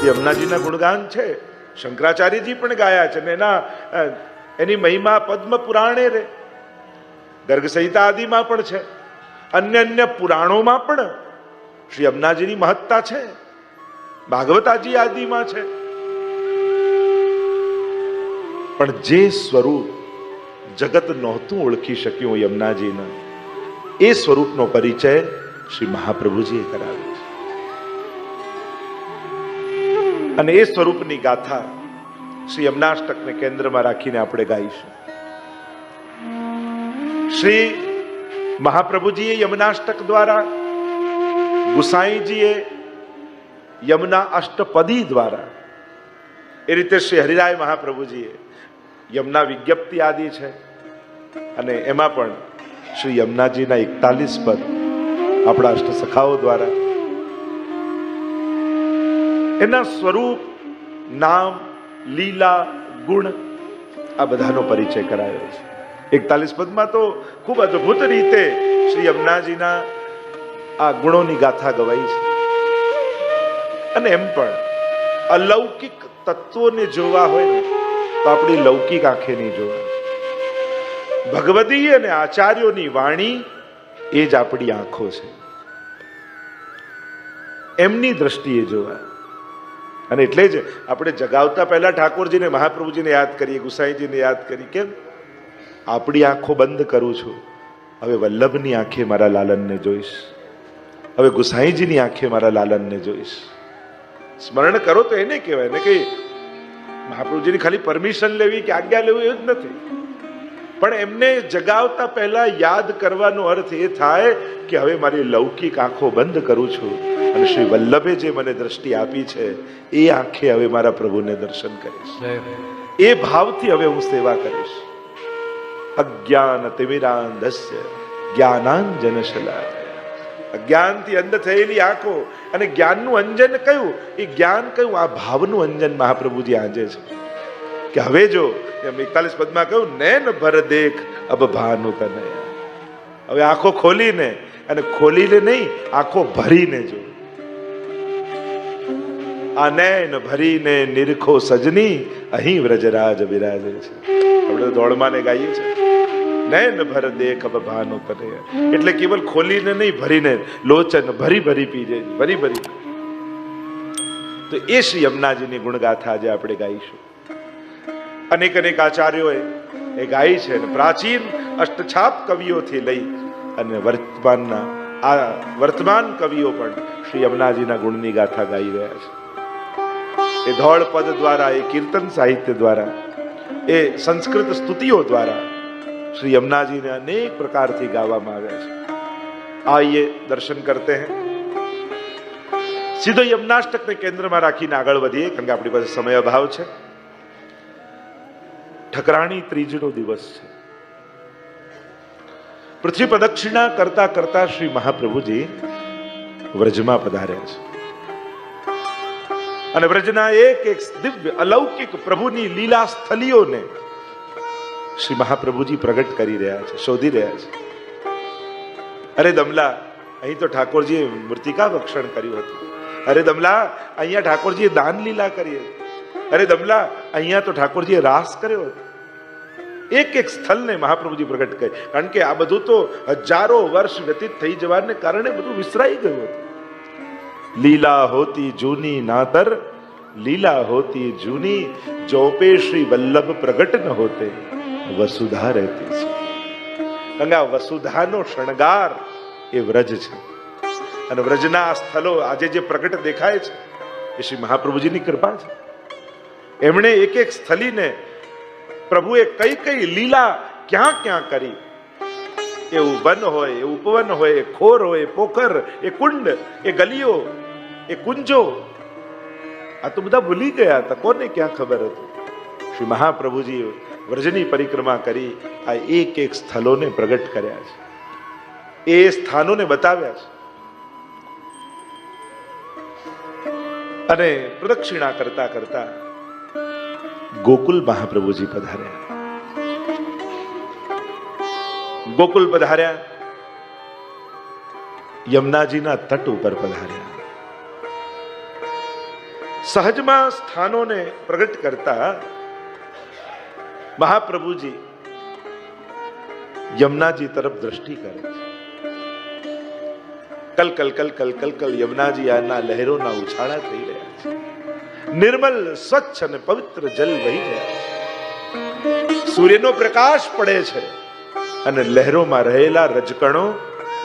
શ્રી યમુનાજીના ગુણગાન છે. શંકરાચાર્યજી પણ ગાયા છે ને એના એની મહિમા પદ્મ પુરાણે રે. ગર્ગ સંહિતા આદિમાં પણ છે. અન્ય અન્ય પુરાણોમાં પણ શ્રી અમનાજીની મહત્તા છે. ભાગવતાજી આદિમાં છે. પણ જે સ્વરૂપ જગત નહોતું ઓળખી શક્યું યમુનાજીના, એ સ્વરૂપનો પરિચય શ્રી મહાપ્રભુજીએ કરાવ્યો. અને એ સ્વરૂપની ગાથા શ્રી યમનાષ્ટકને કેન્દ્રમાં રાખીને આપણે ગાઈશું. શ્રી મહાપ્રભુજીએ યમનાષ્ટક દ્વારા, ગુસાઈજીએ યમુના અષ્ટપદી દ્વારા, એ રીતે શ્રી હરિરાય મહાપ્રભુજીએ યમુના વિજ્ઞપ્તિ આદિ છે અને એમાં પણ શ્રી યમુનાજીના એકતાલીસ પદ આપણા અષ્ટ સખાઓ દ્વારા એના સ્વરૂપ નામ, લીલા, ગુણ આ બધાનો પરિચય કરાયો છે. એકતાલીસ પદમાં તો ખૂબ અદ્ભુત રીતે શ્રી અમનાજીના આ ગુણોની ગાથા ગવાઈ છે. અને એમ પણ અલૌકિક તત્વોને જોવા હોય ને, તો આપણી લૌકિક આંખે નહીં જોવા. ભગવદી અને આચાર્યોની વાણી એ જ આપણી આંખો છે. એમની દ્રષ્ટિએ જોવા. અને એટલે જ આપણે જગાવતા પહેલા ઠાકોરજીને, મહાપ્રભુજીને યાદ કરીએ, ગુસાઈજીને યાદ કરી કેમ આપણી આંખો બંધ કરું છું. હવે વલ્લભની આંખે મારા લાલનને જોઈશ. હવે ગુસાઈજીની આંખે મારા લાલનને જોઈશ. સ્મરણ કરો તો એને કહેવાય. ને કે મહાપ્રભુજીની ખાલી પરમિશન લેવી કે આજ્ઞા લેવી એ જ નથી. પણ એમને જગાવતા પહેલા યાદ કરવાનો અર્થ એ થાય કે હવે મારી લૌકિક આંખો બંધ કરું છું. અને શ્રી વલ્લભે જે મને દ્રષ્ટિ આપી છે એ આંખે હવે મારા પ્રભુને દર્શન કરીશ. એ ભાવથી હવે હું સેવા કરીશ. અજ્ઞાન તિમિરાંધસ્ય જ્ઞાનાંજન અજ્ઞાનથી અંધ થયેલી આંખો અને જ્ઞાનનું અંજન કયું? એ જ્ઞાન કયું? આ ભાવનું અંજન મહાપ્રભુજી આંજે છે. કે હવે જો એમ એકતાલીસ પદમાં કહ્યું નૈન ભર દેખ અબ ભાનુ તને. હવે આંખો ખોલીને અને ખોલીને નહીં આંખો ભરીને જો. આ નૈન ભરીને નિરખો સજની, અહીં વ્રજરાજ બિરાજે છે. આપણે દોડમાં ને ગાઈએ છીએ. નૈન ભર દેખ ભાનુ તનય એટલે કેવલ ખોલીને નહીં, ભરીને લોચન ભરી ભરી પીજે ભરી ભરી. તો એ શ્રી યમુનાજીની ગુણગાથા આજે આપણે ગાઈશું. અનેક અનેક આચાર્યોએ એ ગાઈ છે અને પ્રાચીન અષ્ટછાપ કવિઓથી લઈ અને વર્તમાનના આ વર્તમાન કવિઓ પણ શ્રી યમુનાજીના ગુણની ગાથા ગાઈ રહ્યા છે. એ ધોળ પદ દ્વારા, એ કીર્તન સાહિત્ય દ્વારા, એ સંસ્કૃત સ્તુતિઓ દ્વારા શ્રી યમુનાજીને અનેક પ્રકારથી ગાવામાં આવ્યા છે. આઈએ દર્શન કરતે હૈ. સીધો યમનાષ્ટકને કેન્દ્રમાં રાખીને આગળ વધીએ, કારણ કે આપણી પાસે સમય અભાવ છે. ઠકરાણી ત્રીજનો દિવસ છે. પૃથ્વી પ્રદક્ષિણા કરતા કરતા શ્રી મહાપ્રભુજી વ્રજમાં પધાર્યા છે. અને વ્રજના એક એક દિવ્ય અલૌકિક પ્રભુની લીલા સ્થલીઓને શ્રી મહાપ્રભુજી પ્રગટ કરી રહ્યા છે, શોધી રહ્યા છે. અરે દમલા, અહીં તો ઠાકોરજીએ મૃતિકા ભક્ષણ કર્યું હતું. અરે દમલા, અહીંયા ઠાકોરજીએ દાન લીલા કરી હતી. અરે દમલા, અહીંયા તો ઠાકોરજીએ રાસ કર્યો હતો. એક એક સ્થળને મહાપ્રભુજી પ્રગટ કરે. કારણ કે આ બધું તો હજારો વર્ષ વ્યતીત થઈ જવાને કારણે બધું વિસરાઈ ગયું હતું. લીલા હોતી જૂની નાતર, લીલા હોતી જૂની જોપે શ્રી વલ્લભ પ્રગટ ન હોતે, વસુધા રહેતી છે. ગંગા વસુધાનો શણગાર એ વ્રજ છે. અને વ્રજના સ્થળો આજે જે પ્રગટ દેખાય છે, એ શ્રી મહાપ્રભુજીની કૃપા છે. એમણે એક એક સ્થલીને પ્રભુએ કઈ કઈ લીલા ક્યાં ક્યાં કરી. એ વન હોય, એ ઉપવન હોય, એ ખોર હોય પોખર, એ કુંડ, એ ગલીઓ એ કુંજો આ તો બધા ભૂલી ગયા હતા. કોને ક્યાં ખબર હતી? શ્રી મહાપ્રભુજી વ્રજની પરિક્રમા કરી આ એક એક સ્થળોને પ્રગટ કર્યા છે. એ સ્થાનોને બતાવ્યા છે. અને પ્રદક્ષિણા કરતા કરતા ગોકુલ મહાપ્રભુજી પધાર્યા. ગોકુલ પધાર્યા. યમુનાજીના તટ ઉપર પધાર્યા. સહજમાં સ્થાનોને પ્રગટ કરતા મહાપ્રભુજી યમુનાજી તરફ દ્રષ્ટિ કરે છે. કલ કલ કલ કલ કલ કલ યમુનાજી આના લહેરોના ઉછાળા થઈ રહ્યા છે. નિર્મલ, સ્વચ્છ અને પવિત્ર જલ વહી રહ્યા છે. સૂર્યનો પ્રકાશ પડે છે અને લહેરોમાં રહેલા રજકણો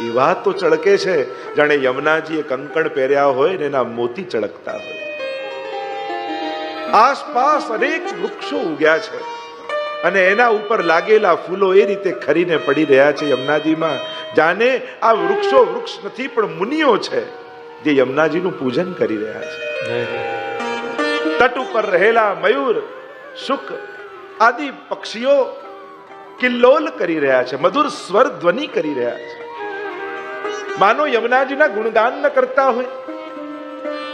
એવા તો ચળકે છે જાણે યમુનાજીએ કંકણ પહેર્યા હોય ને એના મોતી ચળકતા હોય. આસપાસ અનેક વૃક્ષો ઉગ્યા છે. અને એના ઉપર લાગેલા ફૂલો એ રીતે ખરીને પડી રહ્યા છે યમુનાજીમાં. જાણે આ વૃક્ષો વૃક્ષ નથી, પણ મુનિઓ છે જે યમુનાજીનું પૂજન કરી રહ્યા છે. તટ ઉપર રહેલા મયુર, સુખ આદિ પક્ષીઓ કિલ્લોલ કરી રહ્યા છે, મધુર સ્વર ધ્વનિ કરી રહ્યા છે. માનો યમુનાજીના ગુણગાન ન કરતા હોય.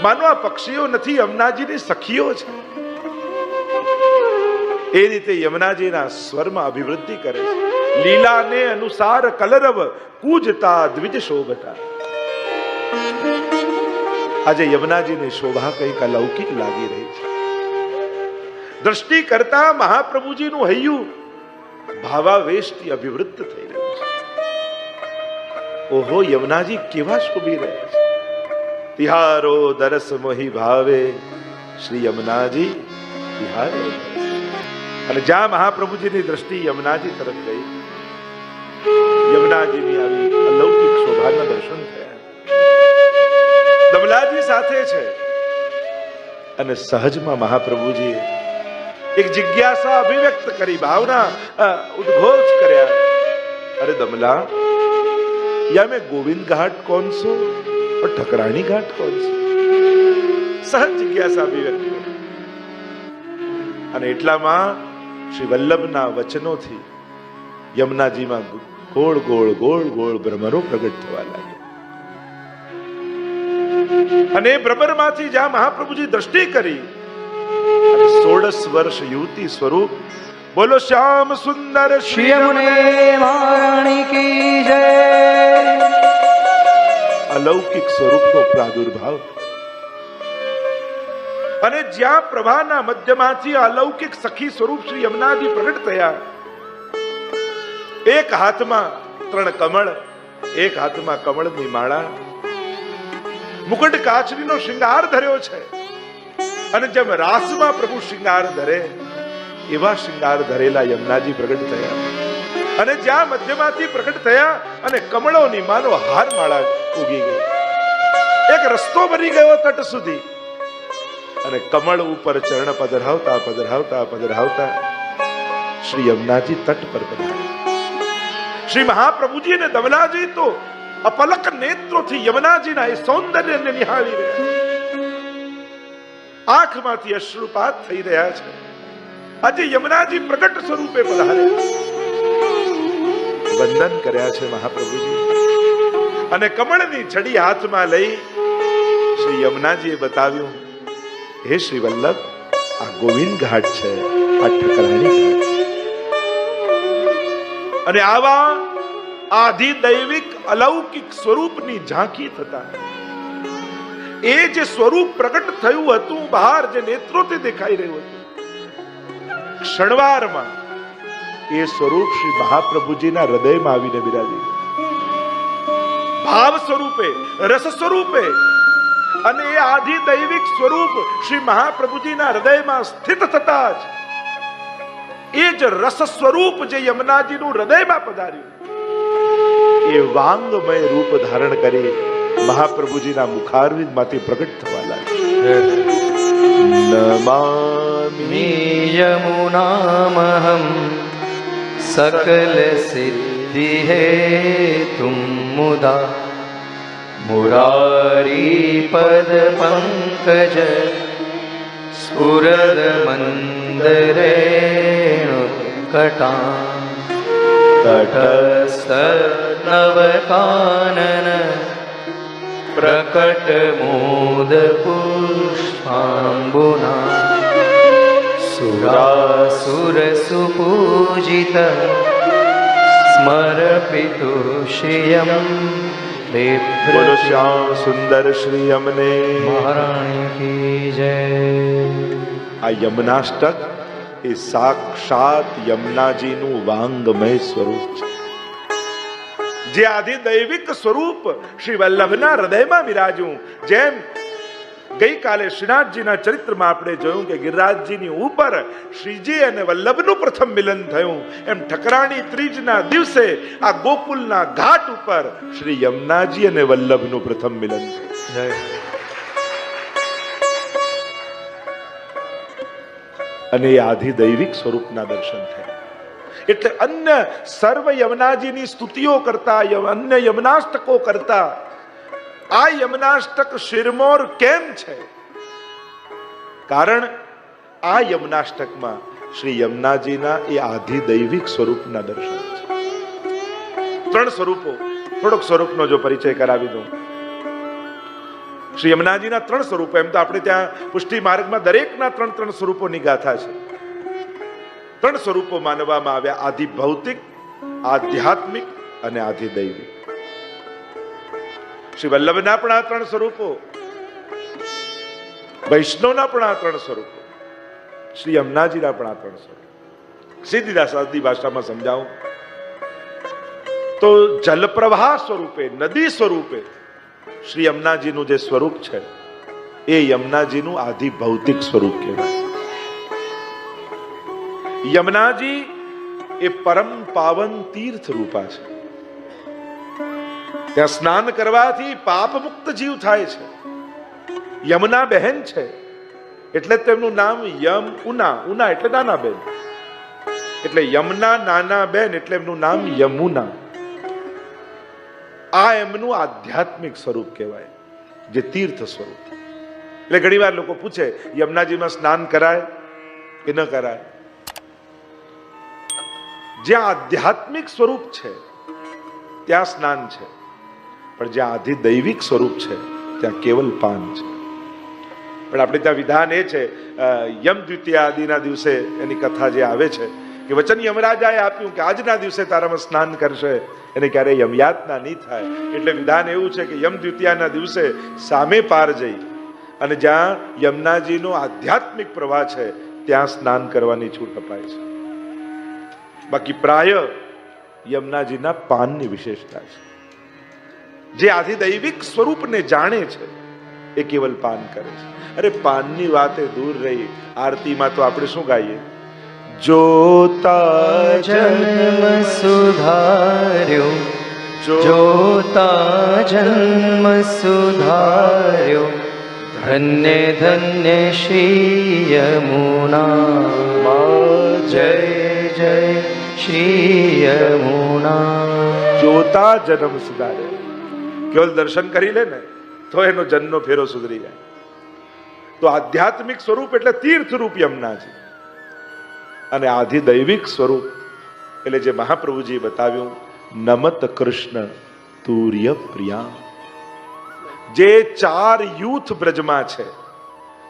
માનો આ પક્ષીઓ નથી, યમુનાજીની સખીઓ છે. એ રીતે યમુનાજીના સ્વરમાં અભિવૃદ્ધિ કરે છે. લીલાને અનુસાર કલરવ, કૂજતા, દ્વિજ શોભતા. આજે યમુનાજીની શોભા કંઈક અલૌકિક લાગી રહી છે. દ્રષ્ટિ કરતા મહાપ્રભુજીનું હૈયું ભાવાવેશથી અભિવૃદ્ધ થઈ રહ્યું છે. ઓહો, યમુનાજી કેવા શોભી રહ્યા છે. તિહારો દરસ મોહી ભાવે. શ્રી યમુનાજી તિહારો. અને જ્યાં મહાપ્રભુજીની દ્રષ્ટિ યમુનાજી તરફ ગઈ, યમુનાજીની આવી અલૌકિક શોભાના દર્શન થયા. દમલાજી સાથે છે. અને સહજમાં મહાપ્રભુજી એક જિજ્ઞાસા અભિવ્યક્ત કરી, ભાવના ઉદ્ઘોષ કર્યા. અરે દમલા, યા મેં ગોવિંદ ઘાટ કોણ છું? પણ ઠકરાણી ગાંઠ કોણ છે? સહજ જિજ્ઞાસા અભિવ્યક્તિ અને એટલામાં શ્રી વલ્લભના વચનોથી યમુનાજીમાં ગોળ ગોળ ગોળ ગોળ ભ્રમરો પ્રગટ થવા લાગ્યા. અને ભ્રમરમાંથી જ્યાં મહાપ્રભુજી દ્રષ્ટિ કરી સોળસ વર્ષ યુવતી સ્વરૂપ બોલો શ્યામ સુંદર શ્રી કી જય. અલૌકિક સ્વરૂપનો પ્રાદુર્ભાવ. અને જ્યાં પ્રભાના મધ્યમાંથી અલૌકિક સખી સ્વરૂપ શ્રી યમુનાજી પ્રગટ થયા, એક હાથમાં ત્રણ કમળ, એક હાથમાં કમળની માળા મુકુટ કાચરીનો શિંગાર ધર્યો છે. અને જેમ રાસમાં પ્રભુ શિંગાર ધરે, એવા શિંગાર ધરેલા યમુનાજી પ્રગટ થયા. અને જ્યાં મધ્યમાંથી પ્રગટ થયા અને કમળોની માનો હાર માળા ઉગી ગઈ. એક રસ્તો બની ગયો તટ સુધી. અને કમળ ઉપર ચરણ પધરાવતા પધરાવતા પધરાવતા શ્રી યમુનાજી તટ પર પધાર્યા. શ્રી મહાપ્રભુજી અને દમલાજી તો અપલક નેત્રોથી યમુનાજીના એ સૌંદર્યને નિહાળી રહ્યા આંખમાંથી અશ્રુપાત થઈ રહ્યા છે. આજે યમુનાજી પ્રગટ સ્વરૂપે પધાર્યા વંદન કર્યા છે મહાપ્રભુજી. અને કમળની છડી હાથમાં લઈ શ્રી યમુનાજીએ બતાવ્યું, હે શ્રી વલ્લભ, આ ગોવિંદ ઘાટ છે, આ ઠકરાણી અને આવા આધિ દૈવિક અલૌકિક સ્વરૂપની ઝાંખી થતા, એ જે સ્વરૂપ પ્રગટ થયું હતું, બહાર જે નેત્રોથી દેખાઈ રહ્યું હતું, ક્ષણવારમાં એ સ્વરૂપ શ્રી મહાપ્રભુજીના હૃદયમાં આવીને બિરાજી. ભાવ સ્વરૂપે, રસ સ્વરૂપે અને એ આધિ દૈવિક સ્વરૂપ શ્રી મહાપ્રભુજીના હૃદયમાં સ્થિત થતા જ એ જ રસ સ્વરૂપ જે યમુનાજીનું હૃદયમાં પધાર્યું, એ વાંગમય રૂપ ધારણ કરી મહાપ્રભુજીના મુખારવિંદમાંથી પ્રગટ થવા લાગ્યું. નમામિ યમુનામહમ. सकल सिद्धि हे तु मुदा। मुरारिपदपङ्कज सुरद मन्दरे कटा कट स नवपान प्रकटमोदपुष्पाम्बुना સ્મરપિતુ શ્રિયમ બોલો દેવ શ્યામ સુંદર અમને મહારાણી કી જય આ યમનાષ્ટક એ સાક્ષાત યમનાજીનું વાંગમય સ્વરૂપ છે જે આદિ દૈવિક સ્વરૂપ શ્રી વલ્લભના હૃદયમાં વિરાજ્યું જેમ ગઈકાલે શ્રીનાથજીના ચરિત્રમાં આપણે જોયું કે ગિરિરાજજીની ઉપર શ્રીજી અને વલ્લભનું પ્રથમ મિલન થયું. એમ ઠકરાણી ત્રીજના દિવસે આ ગોકુલના ઘાટ ઉપર શ્રી યમુનાજી અને વલ્લભનું પ્રથમ મિલન થયું. અને એ આધિ દૈવિક સ્વરૂપના દર્શન થયા. એટલે અન્ય સર્વ યમુનાજીની સ્તુતિઓ કરતા, અન્ય યમનાષ્ટકો કરતા આ યમનાષ્ટક શિરમોર કેમ છે? કારણ આ યમનાષ્ટકમાં શ્રી યમુનાજીના એ આધિ દૈવિક સ્વરૂપના દર્શન છે. ત્રણ સ્વરૂપો, થોડોક સ્વરૂપનો જો પરિચય કરાવી દઉં. શ્રી યમુનાજીના ત્રણ સ્વરૂપો, એમ તો આપણે ત્યાં પુષ્ટિ માર્ગમાં દરેકના ત્રણ ત્રણ સ્વરૂપોની ગાથા છે. ત્રણ સ્વરૂપો માનવામાં આવ્યા, આધિ ભૌતિક, આધ્યાત્મિક અને આધિ દૈવિક. શ્રી વલ્લભના પણ આ ત્રણ સ્વરૂપો, વૈષ્ણવના પણ આ ત્રણ સ્વરૂપો, શ્રી અમનાજીના પણ આ ત્રણ સ્વરૂપો. સીધી સાદી ભાષામાં સમજાવું. તો જલપ્રવાહ સ્વરૂપે, નદી સ્વરૂપે શ્રી યમનાજીનું જે સ્વરૂપ છે, એ યમનાજીનું આધિ ભૌતિક સ્વરૂપ કહેવાય. યમનાજી એ પરમ પાવન તીર્થ રૂપા છે. ત્યાં સ્નાન કરવાથી પાપ મુક્ત જીવ થાય છે. યમના બહેન છે. એટલે તેમનું નામ યમ ઉના ઉના એટલે નાના બેન. એટલે યમના નાના બેન એટલે એમનું નામ યમુના. આ એમનું આધ્યાત્મિક સ્વરૂપ કહેવાય, જે તીર્થ સ્વરૂપ. એટલે ઘણીવાર લોકો પૂછે, યમુનાજીમાં સ્નાન કરાય કે ન કરાય? જ્યાં આધ્યાત્મિક સ્વરૂપ છે, ત્યાં સ્નાન છે. પણ જ્યાં આધિ દૈવિક સ્વરૂપ છે, ત્યાં કેવલ પાન છે. પણ આપણે ત્યાં વિધાન એ છે યમ દ્વિતીય આદિના દિવસે એની કથા જે આવે છે, કે વચન યમરાજાએ આપ્યું કે આજના દિવસે તારામાં સ્નાન કરશે, એને ક્યારે યમયાતના નહીં થાય. એટલે વિધાન એવું છે કે યમ દ્વિતીયાના દિવસે સામે પાર જઈ અને જ્યાં યમનાજીનો આધ્યાત્મિક પ્રવાહ છે, ત્યાં સ્નાન કરવાની છૂટ અપાય છે. બાકી પ્રાય યમનાજીના પાનની વિશેષતા છે. જે આથી દૈવિક સ્વરૂપને જાણે છે, એ કેવલ પાન કરે છે. અરે, પાનની વાતે દૂર રહી. આરતીમાં તો આપણે શું ગાઈએ? જોતા જન્મ સુધાર્યો. જોતા જન્મ સુધાર્યો. ધન્ય ધન્ય શ્રી યમુના જય જય શ્રી યમુના જોતા જન્મ સુધારે કેવલ દર્શન કરી લે ને, તો એનો જન્મનો ફેરો સુધરી જાય. તો આધ્યાત્મિક સ્વરૂપ એટલે તીર્થ રૂપ છે અને આધિ સ્વરૂપ એટલે જે મહાપ્રભુજી બતાવ્યું, નમત કૃષ્ણ તુર્ય પ્રિયા. જે ચાર યુથ બ્રજમાં છે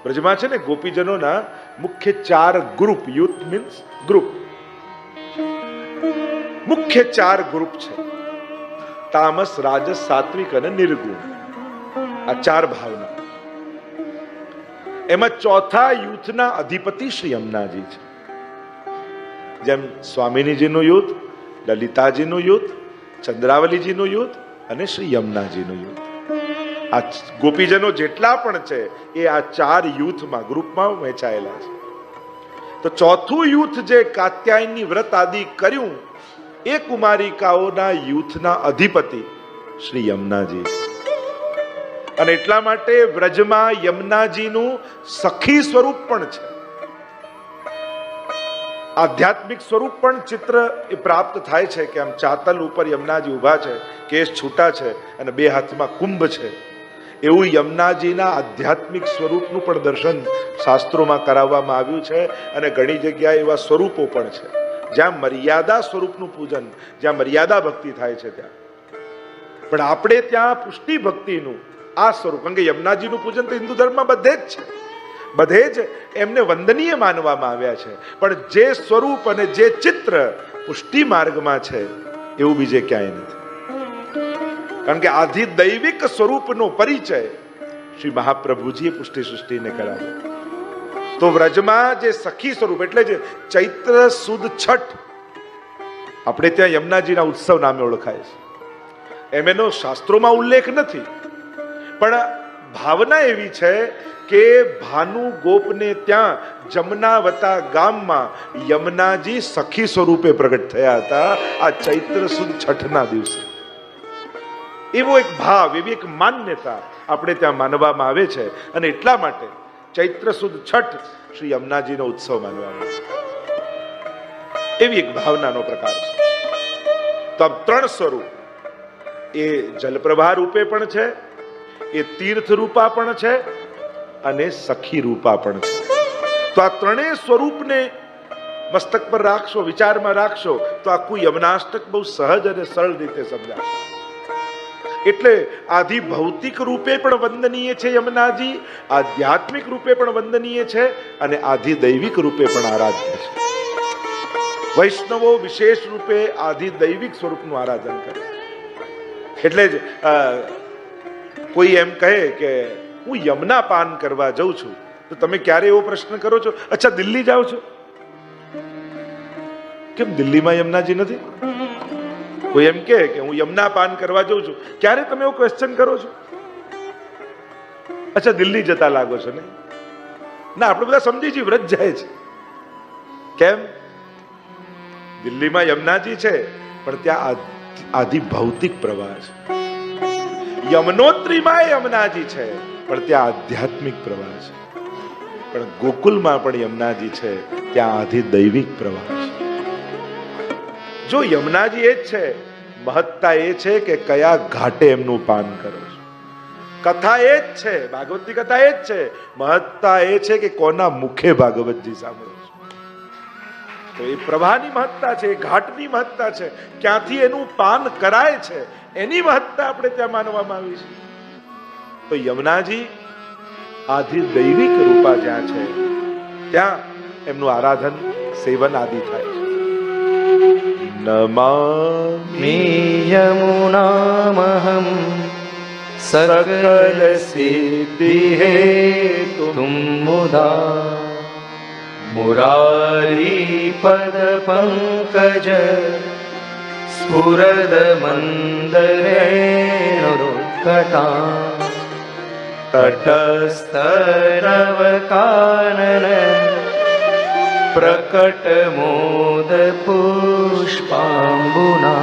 બ્રજમાં છે ને ગોપીજનોના મુખ્ય ચાર ગ્રુપ યુથ મીન્સ ગ્રુપ મુખ્ય ચાર ગ્રુપ છે. તામસ, રાજસ, સાત્વિક અને નિર્ગુણ. આ ચાર ભાવના. એમાં ચોથા યુથના અધિપતિ શ્રી અમનાજી છે. જેમ સ્વામિનીજીનું યુદ્ધ લલિતાજીનું યુદ્ધ ચંદ્રાવલીજીનું યુદ્ધ અને શ્રી યમુનાજીનું યુદ્ધ આ ગોપીજનો જેટલા પણ છે, એ આ ચાર યુથમાં, ગ્રુપમાં વહેંચાયેલા છે. તો ચોથું યુથ જે કાત્યાયની વ્રત આદિ કર્યું એ કુમારિકાઓના યુથના અધિપતિ, શ્રી યમુનાજી. અને એટલા માટે વ્રજમાં યમુનાજીનું સખી સ્વરૂપ પણ છે. આધ્યાત્મિક સ્વરૂપ પણ ચિત્ર એ પ્રાપ્ત થાય છે કે આમ ચાતલ ઉપર યમુનાજી ઊભા છે કેશ છૂટા છે અને બે હાથમાં કુંભ છે. એવું યમુનાજીના આધ્યાત્મિક સ્વરૂપનું પણ દર્શન શાસ્ત્રોમાં કરાવવામાં આવ્યું છે અને ઘણી જગ્યાએ એવા સ્વરૂપો પણ છે. જ્યાં મર્યાદા સ્વરૂપનું પૂજન, જ્યાં મર્યાદા ભક્તિ થાય છે ત્યાં. પણ આપણે ત્યાં પુષ્ટિ ભક્તિનું, આ સ્વરૂપ, કારણ કે યમુનાજીનું પૂજન તો હિન્દુ ધર્મમાં બધે જ છે. બધે જ એમને વંદનીય માનવામાં આવ્યા છે. પણ જે સ્વરૂપ અને જે ચિત્ર પુષ્ટિ માર્ગમાં છે, એવું બીજે ક્યાંય નથી. કારણ કે આધિ દૈવિક સ્વરૂપનો પરિચય શ્રી મહાપ્રભુજીએ પુષ્ટિ સૃષ્ટિને કરાવ્યો. તો વ્રજમાં જે સખી સ્વરૂપ એટલે જે ચૈત્ર સુદ છઠ, આપણે ત્યાં યમુનાજીના ઉત્સવ નામે ઓળખાય છે. એમ એનો શાસ્ત્રોમાં ઉલ્લેખ નથી, પણ ભાવના એવી છે કે ભાનુ ગોપને ત્યાં જમનાવતા ગામમાં યમુનાજી સખી સ્વરૂપે પ્રગટ થયા હતા આ ચૈત્ર સુદ છઠના દિવસે. એવો એક ભાવ, એવી એક માન્યતા આપણે ત્યાં માનવામાં આવે છે અને એટલા માટે ચૈત્ર સુદ છઠ શ્રી યમુનાજીનો ઉત્સવ માનવામાં આવે એવી એક ભાવનાનો પ્રકાર છે. તો ત્રણ સ્વરૂપ. એ જલપ્રવાહ રૂપે પણ છે, એ તીર્થ રૂપા પણ છે, અને સખી રૂપા પણ છે. તો આ ત્રણેય સ્વરૂપને મસ્તક પર રાખશો, વિચારમાં રાખશો, તો આખું યમનાષ્ટક બહુ સહજ અને સરળ રીતે સમજાશે. એટલે આધિ ભૌતિક રૂપે પણ વંદનીય છે યમુનાજી, આધ્યાત્મિક રૂપે પણ વંદનીય છે અને આધિ દૈવિક રૂપે પણ આરાધ્ય છે. વૈષ્ણવો વિશેષ રૂપે આધિ દૈવિક સ્વરૂપનું આરાધન કરે એટલે જ કોઈ એમ કહે કે હું યમના પાન કરવા જઉં છું, તો તમે ક્યારે એવો પ્રશ્ન કરો છો? અચ્છા, દિલ્હી જાઓ છો? કેમ દિલ્હીમાં યમુનાજી નથી? કોઈ એમ કે હું યમુના પાન કરવા જઉં છું, ક્યારે તમે એવું ક્વેશ્ચન કરો છો? અચ્છા, દિલ્હી જતા લાગો છો ને? ના, આપણે બધા સમજી છીએ, વ્રત જાય છે. કેમ? દિલ્હીમાં યમુનાજી છે, પણ ત્યાં આધિ ભૌતિક પ્રવાહ છે યમનોત્રીમાં યમુનાજી છે, પણ ત્યાં આધ્યાત્મિક પ્રવાહ છે પણ ગોકુલમાં પણ યમુનાજી છે, ત્યાં આધિ દૈવિક પ્રવાહ છે જો યમુનાજી એ જ છે, મહત્તા એ છે કે કયા ઘાટે એમનું પાન કરો છો. કથા એ જ છે, ભાગવતની કથા એ જ છે, મહત્તા એ છે કે કોના મુખે ભાગવતજી સાંભળો છો. તો એ પ્રવાહની મહત્તા છે, એ ઘાટની મહત્તા છે, ક્યાંથી એનું પાન કરાય છે, એની મહત્તા આપણે ત્યાં માનવામાં આવી છે. તો યમુનાજી આધિ દૈવિક રૂપા જ્યાં છે, ત્યાં એમનું આરાધન, સેવન આદિ થાય. नमामि। यमुनामहं सरगरसिद्धि हेतु मुदा। मुरारीपदपङ्कज स्फुरदमन्दरेणुकटा तटस्तरवकानन तटस्तरवकान प्रकटमोदपु मन्दरेणुकटा तटस्तरव कानन प्रकट मोद पुष्पाम्बुना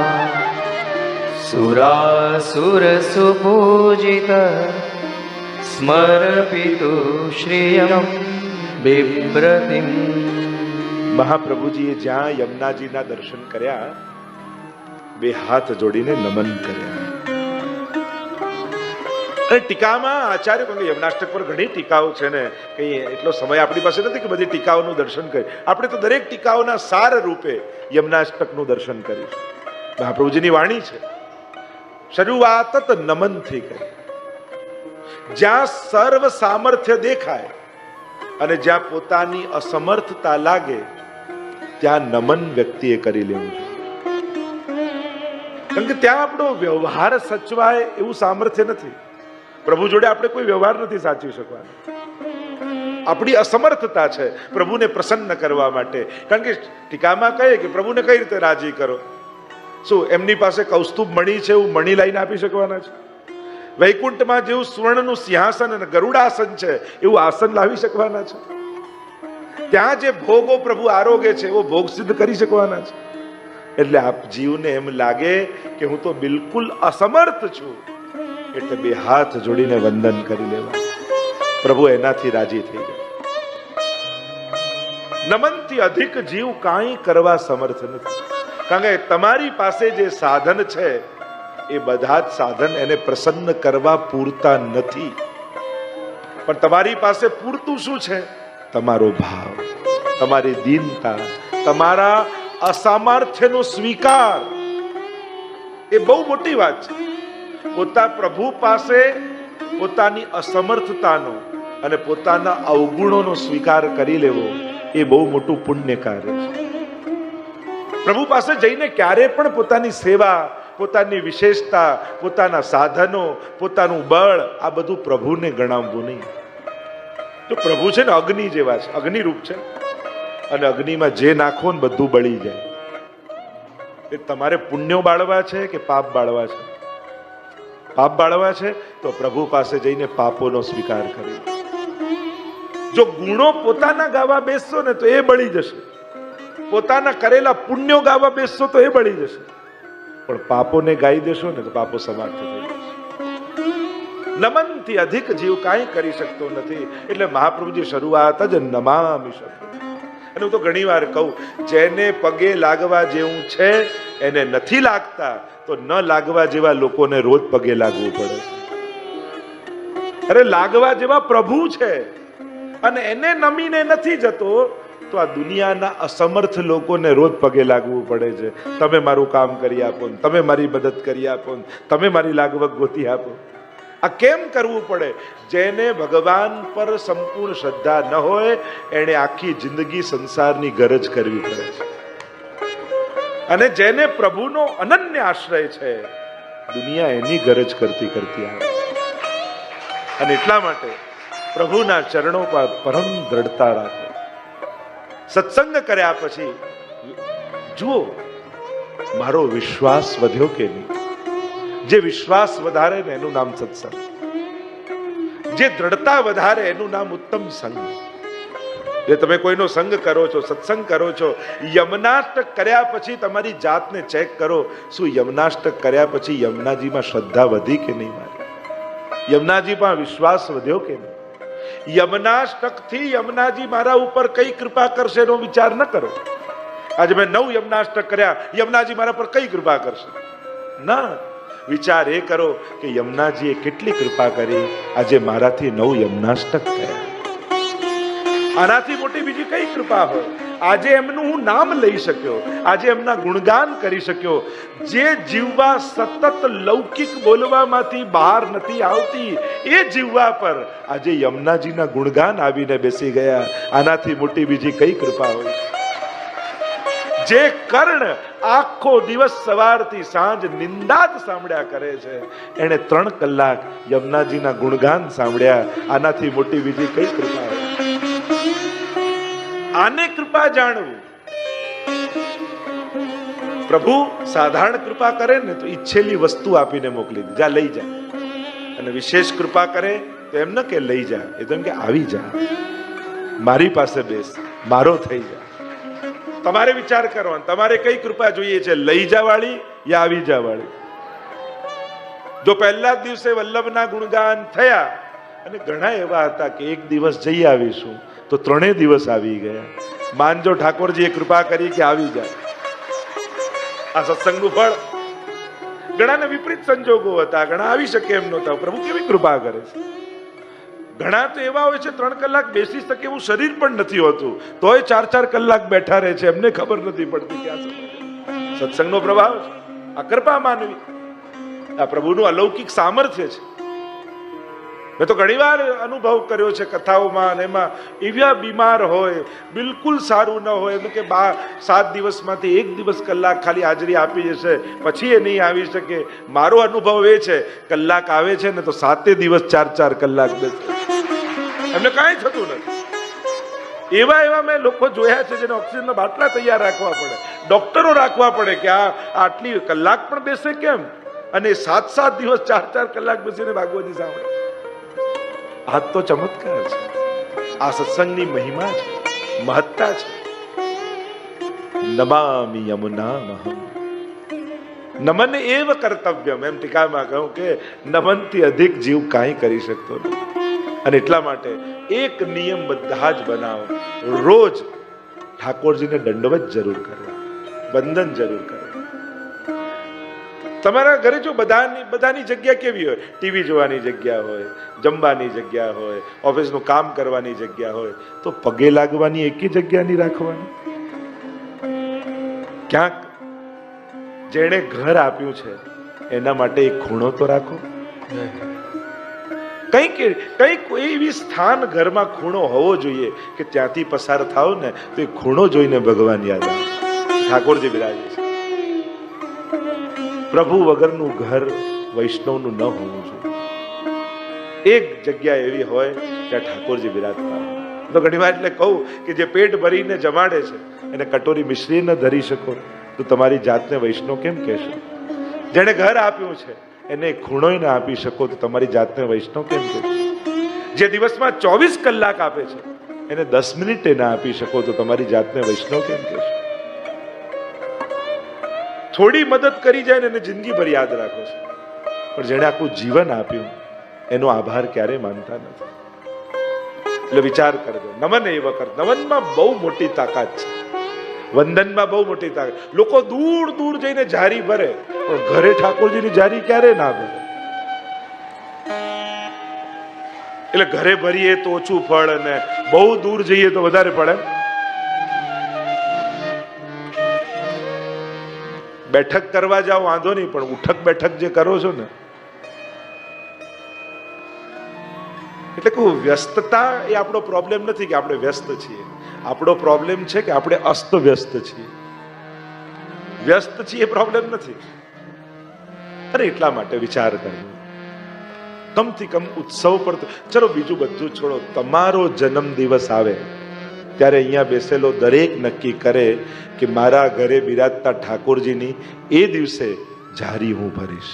सुरासुर सुपूजित स्मरपितु श्रियं बिभ्रतिम् મહાપ્રભુજીએ જ્યાં યમુનાજીના દર્શન કર્યા બે હાથ જોડીને નમન કર્યા અને ટીકામાં આચાર્ય કારણ યમનાષ્ટક પર ઘણી ટીકાઓ છે ને, કે એટલો સમય આપણી પાસે નથી કે બધી ટીકાઓનું દર્શન કરીએ આપણે તો દરેક ટીકાઓના સાર રૂપે યમનાષ્ટકનું દર્શન કરીશું. મહાપ્રભુજીની વાણી છે. શરૂઆત નમનથી કરી. જ્યાં સર્વ સામર્થ્ય દેખાય અને જ્યાં પોતાની અસમર્થતા લાગે, ત્યાં નમન વ્યક્તિએ કરી લેવું જોઈએ. કારણ કે ત્યાં આપણો વ્યવહાર સચવાય એવું સામર્થ્ય નથી. પ્રભુ જોડે આપણે કોઈ વ્યવહાર નથી સાચવી શકવાનો. આપણી અસમર્થતા છે પ્રભુને પ્રસન્ન કરવા માટે. કારણ કે ટીકામાં કહે કે પ્રભુને કઈ રીતે રાજી કરો? શું એમની પાસે કૌસ્તુભ મણી છે એવું મણી લાઈને આપી શકવાના છે? વૈકુંઠમાં જેવું સ્વર્ણનું સિંહાસન અને ગરુડાસન છે એવું આસન લાવી શકવાના છે? ત્યાં જે ભોગો પ્રભુ આરોગ્ય છે એવો ભોગ સિદ્ધ કરી શકવાના છે? એટલે આપ જીવને એમ લાગે કે હું તો બિલકુલ અસમર્થ છું. એટલે બે હાથ જોડીને વંદન કરી લેવા. પ્રભુ એનાથી રાજી થઈ ગયા. નમનથી અધિક જીવ કાંઈ કરવા સમર્થ નથી. કારણ કે તમારી પાસે જે સાધન છે, એ બધા જ સાધન એને પ્રસન્ન કરવા પૂરતા નથી. પણ તમારી પાસે પૂરતું શું છે? તમારો ભાવ, તમારી દીનતા, તમારા અસામર્થ્યનો સ્વીકાર. એ બહુ મોટી વાત છે. પોતા પ્રભુ પાસે પોતાની અસમર્થતાનો અને પોતાના અવગુણોનો સ્વીકાર કરી લેવો એ બહુ મોટું પુણ્ય કાર્ય છે. પ્રભુ પાસે જઈને ક્યારે પણ પોતાની સેવા, પોતાની વિશેષતા, પોતાના સાધનો, પોતાનું બળ આ બધું પ્રભુને ગણાવવું નહીં. તો પ્રભુ છે ને અગ્નિ જેવા છે અગ્નિ રૂપ છે. અને અગ્નિમાં જે નાખો ને બધું બળી જાય. એ તમારે પુણ્યો બાળવા છે કે પાપ બાળવા છે? પાપ બાળવા છે, તો પ્રભુ પાસે જઈને પાપોનો સ્વીકાર કરે જો ગુણો પોતાના ગાવા બેસશો ને તો એ બળી જશે. પોતાના કરેલા પુણ્યો ગાવા બેસશો તો એ બળી જશે. પણ પાપોને ગાઈ દેશો ને તો પાપો સમાપ્ત થઈ જશે. નમનથી અધિક જીવ કાંઈ કરી શકતો નથી. એટલે મહાપ્રભુજી શરૂઆત જ નમામી શબ્દ અને હું તો ઘણી વાર કહું, જેને પગે લાગવા જેવું છે, એને નથી લાગતા, તો ન લાગવા જેવા લોકોને રોજ પગે લાગવું પડે અરે, લાગવા જેવા પ્રભુ છે. અને એને નમીને નથી જતો, તો આ દુનિયાના અસમર્થ લોકોને રોજ પગે લાગવું પડે છે. તમે મારું કામ કરી આપો તમે મારી મદદ કરી આપો તમે મારી લાગવગ ગોતી આપો. આ કેમ કરવું પડે? જેને ભગવાન પર સંપૂર્ણ શ્રદ્ધા ન હોય એને આખી જિંદગી સંસારની ગરજ કરવી પડે છે. અને જેને પ્રભુનો અનન્ય આશ્રય છે, દુનિયા એની ગરજ કરતી કરતી આવે અને એટલા માટે પ્રભુના ચરણો પર પરમ દ્રઢતા રાખો. સત્સંગ કર્યા પછી, જુઓ, મારો વિશ્વાસ વધ્યો કે નહીં? જે વિશ્વાસ વધારે ને એનું નામ સત્સંગ. જે દ્રઢતા વધારે એનું નામ ઉત્તમ સંગ. જે તમે કોઈનો સંગ કરો છો, સત્સંગ કરો છો યમનાષ્ટક કર્યા પછી તમારી જાતને ચેક કરો, શું યમનાષ્ટક કર્યા પછી યમુનાજીમાં શ્રદ્ધા વધી કે નહીં મારી? યમુનાજીમાં વિશ્વાસ વધ્યો કે નહીં? યમનાષ્ટકથી યમુનાજી મારા ઉપર કઈ કૃપા કરશે એનો વિચાર ન કરો. આજે મેં નવ યમનાષ્ટક કર્યા, યમુનાજી મારા પર કઈ કૃપા કરશે? ના. વિચાર એ કરો કે યમુનાજીએ કેટલી કૃપા કરી. આજે મારાથી નવ યમુનાષ્ટક થયા. આનાથી મોટી બીજી કઈ કૃપા હોય? આજે એમનું હું નામ લઈ શક્યો. આજે એમના ગુણગાન કરી શક્યો. જે જીવવા સતત લૌકિક બોલવામાંથી બહાર નથી આવતી, એ જીવવા પર આજે યમુનાજીના ગુણગાન આવીને બેસી ગયા. આનાથી મોટી બીજી કઈ કૃપા હોય? જે કર્ણ આખો દિવસ સવારથી સાંજ નિંદા જ સાંભળ્યા કરે છે, એણે ત્રણ કલાક યમુનાજીના ગુણગાન સાંભળ્યા. આનાથી મોટી બીજી કઈ કૃપા આને કૃપા જાણવું. પ્રભુ, સાધારણ કૃપા કરે ને તો ઈચ્છેલી વસ્તુ આપીને મોકલી દે. જા, લઈ જા. અને વિશેષ કૃપા કરે તો એમ ન કે લઈ જા. એ તો એમ કે આવી જા. મારી પાસે બેસ. મારો થઈ જા. તમારે વિચાર કરવાનો, તમારે કઈ કૃપા જોઈએ છે? લઈ જા વાળી યા આવી જા વાળી જો પહેલા દિવસે વલ્લભના ગુણગાન થયા, અને ઘણા એવા હતા કે એક દિવસ જઈ આવીશું, તો ત્રણેય દિવસ આવી ગયા. માનજો ઠાકોરજીએ કૃપા કરી કે આવી જાય. આ સત્સંગનું ફળ. ઘણાને વિપરીત સંજોગો હતા, ઘણા આવી શકે એમ નહોતા. પ્રભુ કેવી કૃપા કરે છે? ઘણા તો એવા હોય છે, ત્રણ કલાક બેસી શકે એવું શરીર પણ નથી હોતું. તોય ચાર ચાર કલાક બેઠા રહે છે, એમને ખબર નથી પડતી આ સત્સંગનો પ્રભાવ છે. આ કૃપા માનવી. આ પ્રભુનું અલૌકિક સામર્થ્ય છે. મેં તો ઘણીવાર અનુભવ કર્યો છે કથાઓમાં અને એમાં એવા બીમાર હોય, બિલકુલ સારું ન હોય, એમ કે બા, સાત દિવસમાંથી એક દિવસ કલાક ખાલી હાજરી આપી જશે પછી એ નહીં આવી શકે. મારો અનુભવ એ છે, કલાક આવે છે ને તો સાતે દિવસ ચાર ચાર કલાક બેસે. એમને કાંઈ થતું નથી. એવા એવા મેં લોકો જોયા છે જેને ઓક્સિજનના બાટલા તૈયાર રાખવા પડે. ડોક્ટરો રાખવા પડે કે આ આટલી કલાક પણ બેસે કેમ? અને સાત સાત દિવસ ચાર ચાર કલાક બેસીને ભાગવતી સાંભળે. આ તો ચમત્કાર છે. આ સત્સંગની મહિમા છે, મહત્તા છે. નમામી યમુના મહમ નમન એવ કર્તવ્યમ. એમ ટીકામાં કહ્યું કે નમનથી અધિક જીવ કાંઈ કરી શકતો નથી. અને એટલા માટે એક નિયમ બધા જ બનાવો. રોજ ઠાકોરજીને દંડવત જરૂર કરવા. બંધન જરૂર કરવા. તમારા ઘરે જો બધાની બધાની જગ્યા કેવી હોય? ટીવી જોવાની જગ્યા હોય, જમવાની જગ્યા હોય, ઓફિસનું કામ કરવાની જગ્યા હોય, તો પગે લાગવાની એકી જગ્યા નહીં રાખવાની. ક્યાંક જેણે ઘર આપ્યું છે, એના માટે એક ખૂણો તો રાખો. કંઈક કંઈક એવી સ્થાન ઘરમાં ખૂણો હોવો જોઈએ કે ત્યાંથી પસાર થાવ ને, તો એ ખૂણો જોઈને ભગવાન યાદ આવે. ઠાકોરજી બિરાજે છે. પ્રભુ વગરનું ઘર વૈષ્ણવનું ન હોવું જોઈએ. એક જગ્યા એવી હોય ત્યાં ઠાકોરજી બિરાજતા તો ઘણી વાર એટલે કહું કે જે પેટ ભરીને જમાડે છે, એને કટોરી મિશ્રી ન ધરી શકો, તો તમારી જાતને વૈષ્ણવ કેમ કહેશો? જેણે ઘર આપ્યું છે, એને ખૂણોય ના આપી શકો, તો તમારી જાતને વૈષ્ણવ કેમ કહેશો? જે દિવસમાં ચોવીસ કલાક આપે છે, એને દસ મિનિટે ના આપી શકો, તો તમારી જાતને વૈષ્ણવ કેમ કહેશો? થોડી મદદ કરી જાય ને એને જિંદગીભર યાદ રાખો છો. પણ જેણે આખું જીવન આપ્યું, એનો આભાર ક્યારેય માનતા નથી. એટલે વિચાર કરજો, નમન એ વખત, નમનમાં બહુ મોટી તાકાત છે. વંદનમાં બહુ મોટી તાકાત. લોકો દૂર દૂર જઈને જારી ભરે, પણ ઘરે ઠાકોરજીની જારી ક્યારે ના ભરે? એટલે ઘરે ભરીએ તો ઓછું ફળ અને બહુ દૂર જઈએ તો વધારે પડે બેઠક કરવા જાઓ, વાંધો નહીં, પણ ઉઠક બેઠક જે કરો છો ને, એટલે કહું, વ્યસ્તતા એ આપણો પ્રોબ્લેમ નથી કે આપણે વ્યસ્ત છીએ. આપણો પ્રોબ્લેમ છે કે આપણે અસ્ત વ્યસ્ત છીએ. વ્યસ્ત છીએ એ પ્રોબ્લેમ નથી. અરે, એટલા માટે વિચાર કરવો કમથી કમ ઉત્સવ પર ચલો, બીજું બધું છોડો. તમારો જન્મ દિવસ આવે. ત્યારે અહીંયા બેસેલો દરેક નક્કી કરે કે મારા ઘરે બિરાજતા ઠાકોરજીની એ દિવસે જારી હું ભરીશ.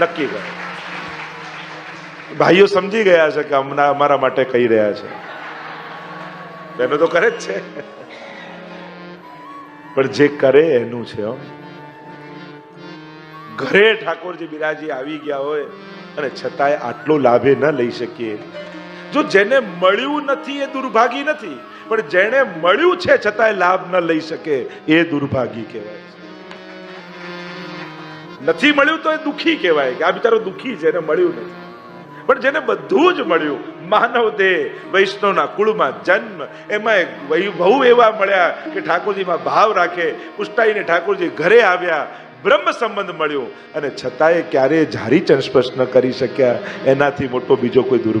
નક્કી કરે. ભાઈઓ સમજી ગયા છે કે હમણાં અમારા માટે કહી રહ્યા છે. બહેનો તો કરે જ છે. પણ જે કરે એનું છે ઘરે ઠાકોરજી બિરાજી આવી ગયા હોય અને છતાંય આટલો લાભે ન લઈ શકીએ. જો જેને મળ્યું નથી એ દુર્ભાગી નથી, પણ જેને મળ્યું છે છતાંય લાભ ન લઈ શકે, એ દુર્ભાગી કહેવાય નથી મળ્યું તો એ દુખી કહેવાય કે આ બિચારો દુખી છે, એને મળ્યું નથી. પણ જેને બધું જ મળ્યું, માનવ દેહ, વૈષ્ણવના કુળમાં જન્મ, એમાં બહુ એવા મળ્યા કે ઠાકોરજીમાં ભાવ રાખે, પુષ્ટાઈને ઠાકોરજી ઘરે આવ્યા, બ્રહ્મ સંબંધ મળ્યો અને છતાંય ક્યારેય જારી ચંસ્પર્શ ન કરી શક્યા, એનાથી મોટો બીજો કોઈ દુર્